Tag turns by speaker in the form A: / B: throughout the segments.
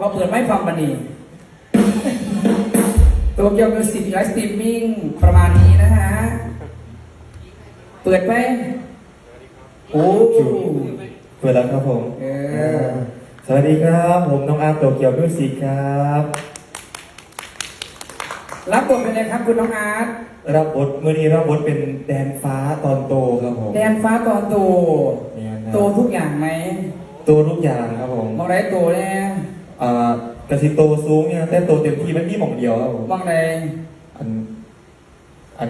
A: เราเปิดไม่ฟังบันนี้ตัวเกียวมิวสิกไลฟ์สตรีมมิ่งประมาณนี้นะฮะ เปิดไหมโอ้
B: เปิดแล้วครับผม
A: เออ
B: สวัสดีครับ ผมน้องอาร์มโตเกียวมิวสิกครับ
A: รับบทเป็นอะไรครับคุณน้องอาร์ต
B: รับบทเมื่อนี้รับบทเป็นแดนฟ้าตอนโตครับผม
A: แดนฟ้าตอนโต
B: เนี่ยนะ
A: โตทุกอย่างไหม
B: โตทุกอย่างครับผม
A: มองไรโตเนี่ย
B: อ่ากระสิโตสูงเนี่ยแต่โตเต็มที่มันมีหม่องเดียวครับผม
A: มองไร
B: อัน อัน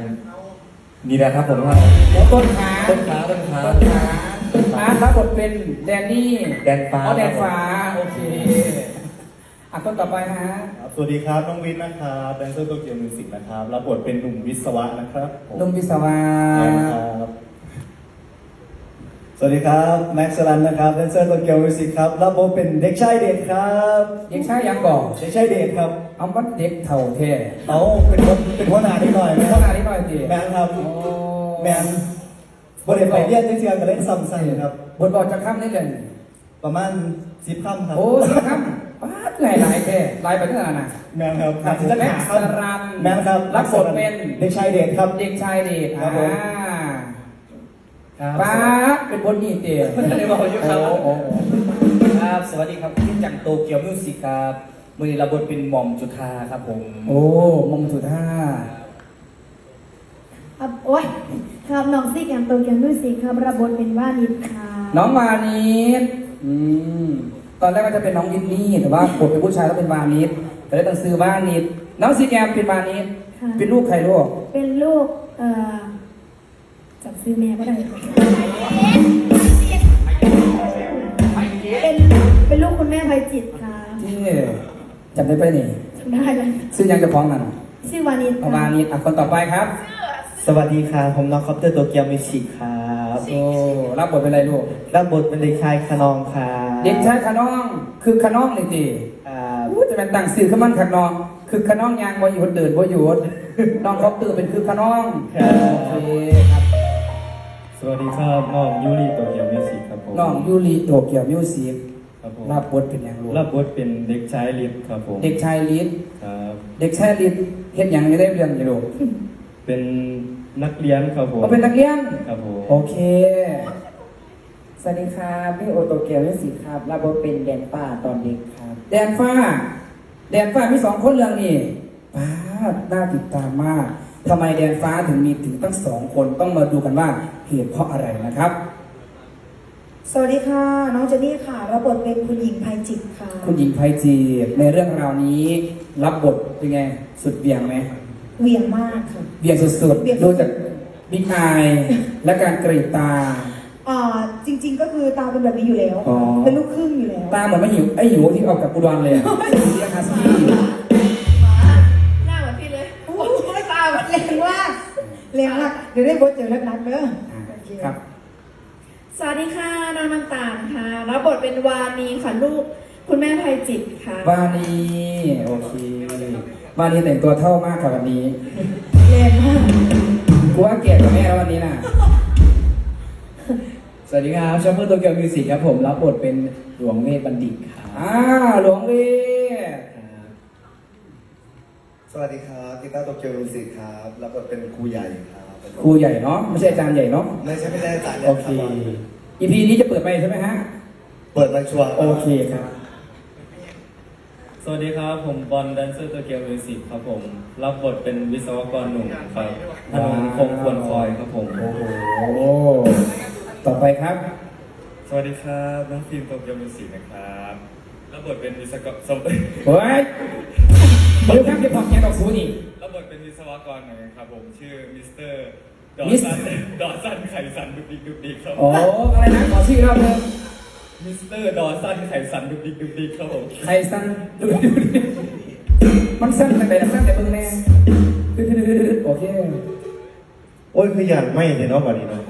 B: นี่นะครับผมว่า
A: ต้นขา
B: ต้นขาต้นขา
A: ต้นขาอาร์ตรับบทเป็นแดนนี่
B: แดนฟ้า
A: อ๋อแดนฟ้าโอเคอะต้นต่อไปนะฮะ
C: ครับสวัสดีครับน้องวิทย์นะครับแดนเซอร์โตเกียวมิวสิกนะครับรับบทเป็นหนุ่มวิศวะนะครับผม
A: นุ่มวิศวะ
C: ใช่ครับ สวัสดีครับแม็กซ์สลันนะครับแดนเซอร์โตเกียวมิวสิกครับรับบทเป็นเด็กชายเดชครับ
A: เด็กชายยังบอก
C: เด็กชายเดชครับ
A: เอาบัดเด็กเท่าแท้
C: เอาเป็นคนเป็นหัวหน้านิดหน่อยไหม
A: เท่าหน้านิดหน่อยสิ
C: แมนครับ
A: โอ้
C: แมนบทเด็ไปเรียนเชื่อกันเล่นซ้ำใส่ครับ
A: บทบอกจะข้ามนิดเดียว
C: ประมาณสิบค่ำครับ
A: โอ้สิครับป้าดหลายหลายแท้หลายไปเท่าไหร่นะ
C: แมนครับ
A: ครับ
C: จะ
A: แม็ก
C: หา
A: ซ์
C: ครับ
A: สรัน
C: แมนครับ
A: รับบทเป็น
C: เด็กชายเดชครับ
A: เด็กชายเดช
C: ครับ ผม
A: อ่าป้าดเป็นบทนี้เตี๋ย
D: ได้บอกอยู่ครับ
A: โอ้โห
D: ครับ สวัสดีครับที่จังโตเกียวมิวสิกครับมือนี้รับบทเป็นหม่อมจุธาครับผม
A: โอ้มงสุดท่า
E: ครับโอ้ยครับน้องซี่แกมโตเกียวมิวสิกครับรับบทเป็นว่านิดค่ะ
A: น้องวานิดอืมตอนแรกก็จะเป็นน้องวินนี่แต่ว่าบทเป็นผู้ชายแล้วเป็นวานิดแต่ได้ต้องซื้อวานิดน้องซีแกมเป็นวานิดเป็นลูกใครลูก
E: เป็นลูกเอ่อ จับซื้อแม่ก็ได้ เป็นเป็นลูกคุณแม่ไพจิตรค่ะ
A: ที่จำได้ไปะนี่
E: จำได้เลย
A: ซื้อยังจะฟ้องนั่น
E: ชื่อวานิด
A: เอา
E: ค่ะ
A: วานิดอะคนต่อไปครับ
B: สวัสดีครับผมน้องคอปเตอร์โตเกียวมิวสิกครับ
A: โอ้รับบทเป็นอะไรลูก
B: รับบทเป็นเด็กชายขนองครับ
A: เด็กชายขน้อง คือขน้องเลยตี
B: อ่า
A: อู้จะเป็นต่างสื่อขมันขน้อง คือขน้องยางบ่หยุดเดินบ่หยุดน้องเขาตื่นเป็นคือขน้องโอเคครับ
C: สวัสดีครับน้องยูริโตเกียวมิวสิกครับผม
A: น้องยูริโตเกียวมิวสิก
C: ครับผม
A: รับบทเป็นอย่างลูก
C: รับบทเป็นเด็กชายลิฟครับผม
A: เด็กชายลิศ
C: ครับ
A: เด็กชายลิศเฮ็ดหยังไม่ได้เรียนอยู่ลูก
C: เป็นนักเรียนครับผม
A: เขาเป็นนักเรียน
C: ครับผม
A: โอเค
F: สวัสดีครับพี่โอโตเกียวมิวสิกครับรับบทเป็นแดนป่าตอนเด็กครับ
A: แดนฟ้าแดนฟ้ามีสองคนเรื่องนี่ป้าดน่าติดตามมาก ทำไมแดนฟ้าถึงมีถึงตั้งสองคนต้องมาดูกันว่าเหตุเพราะอะไรนะครับ
G: สวัสดีค่ะ น้องเจนนี่ค่ะรับบทเป็นคุณหญิงภัยจิตค่ะ
A: คุณหญิงไพจีในเรื่องราวนี้ รับบทเป็นไง สุดเบี่ยงไหม
G: เหวี่ยงมากค่ะ
A: เบี่ยงสุด
G: เบี่ยง
A: ๆดูจากบิ๊กอายและการกรีดตา
G: อ่าจริง ๆ ก็คือตาเป็นแบบนี้อยู่แล้ว
A: อ๋อ
G: เป็นลูกครึ่งอยู่แล้ว
A: ตาเหมือนไม่หิวไอหิวที่ออกจากกุดอนเลยอะเรียกฮัสกี้
G: แรงมากเดี๋ยวได้บทเจอแล้วนัดเด้อโอเค
A: ครับ
H: สวัสดีค่ะ น้องน้ำตาลค่ะ รับบทเป็นวานีค่ะลูก คุณแม่ไพจิตรค่ะ
A: วานีโอเควานีแต่งตัวเท่ามากกับวันนี้
G: แรงมาก
A: กูว่าเกลียดกับแม่แล้ววันนี้น่ะ
D: สวัสดีครับชอปเปอร์โตเกียวมิวสิกครับผม รับบทเป็นหลวงเวทบัณฑิตครับ
A: อ่าหลวงเวท
C: สวัสดีครับกีตาร์โตเกียวมิวสิกครับรับบทเป็นครูใหญ่ครับ
A: ครูใหญ่เนาะไม่ใช่อาจารย์ใหญ่เนาะ
C: ไม่ใช่ไม่ได้อาจารย์
A: โอเคอีพีนี้จะเปิดไปใช่ไหมฮะ
C: เปิดมาช่วง
A: โอเคครับ
I: สวัสดีครับผมบอลแดนเซอร์โตเกียวมิวสิกครับผม รับบทเป็นวิศวกรหนุ่มครับธนงคงควรคอยครับผม
A: โอ้โหต่อไปครับ
I: สวัสดีครับน้องฟิล์มโตเกียวมิวสิกนะครับรับบทเป็นวิศวกรสม
A: เฮ้ย เดี๋ยวครับจะพอกแกดอกสูนี่
I: รับบทเป็นวิศวกรเหมือนกันครับผมชื่อมิสเตอร์ดอ
A: มิส
I: สันดอสันไข่สันดุกดิกดุกดิกครับ
A: โอ้อะไรนะขอชื่ออีกรอบหนึง
I: มิสเตอร์ดอสันไข่สันดุกดิกดุกดิกครับผม
A: ใครสั้นดูดูดิมันสั้นแต่ไหนนะสั้นแต่เพิ่งแน่ดูดูดูดูโอเค
B: โอ้ยคืออย่างไม่เลยเนาะวันนี้เนาะ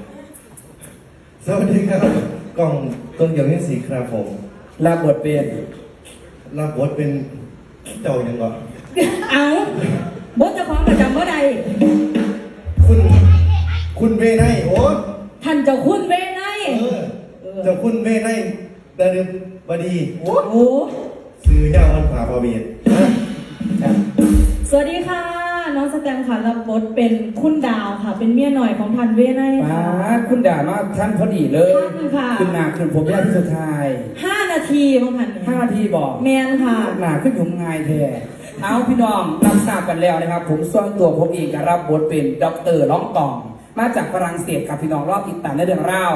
B: สวัสดีครับ กล้องโตเกียวมิวสิกครับผม
A: รับบทเป็น
B: รับบทเป็นเจ้ายังก่อน
H: เอาบทเจ้าของประจำว่าใด
B: คุณ คุณเวไนโอ้
H: ท่านเจ้าคุณเวไน
B: เออเจ้าคุณเวไนดารึบดีโอ้
H: โอ้
C: ซื้อยาวมันผ่าพาเวียน
E: สวัสดีค่ะ น้องสแตมค่ะรับบทเป็นคุณดาวค่ะ เป็นเมียหน่อยของทันเวไน
A: ป้า
E: ค่ะ
A: ดคุณด่ามาท่านพอดีเลย
E: ท่านค่ะ
A: ขึ้นหนาขึ้นผมไม่ได้ที่สุดท้าย
E: ห้า นาทีบางทัน
A: ห้านาทีบอก
E: แมนค่ะ
A: หนาขึ้นอยุ่งง่ายแท้เอาพี่น้องรับทราบกันแล้วนะครับ ผมส่วนตัวผมเองก็รับบทเป็นด็อกเตอร์ล้องตอง มาจากฝรั่งเศสครับพี่น้องรอบติดตามในเรื่องราว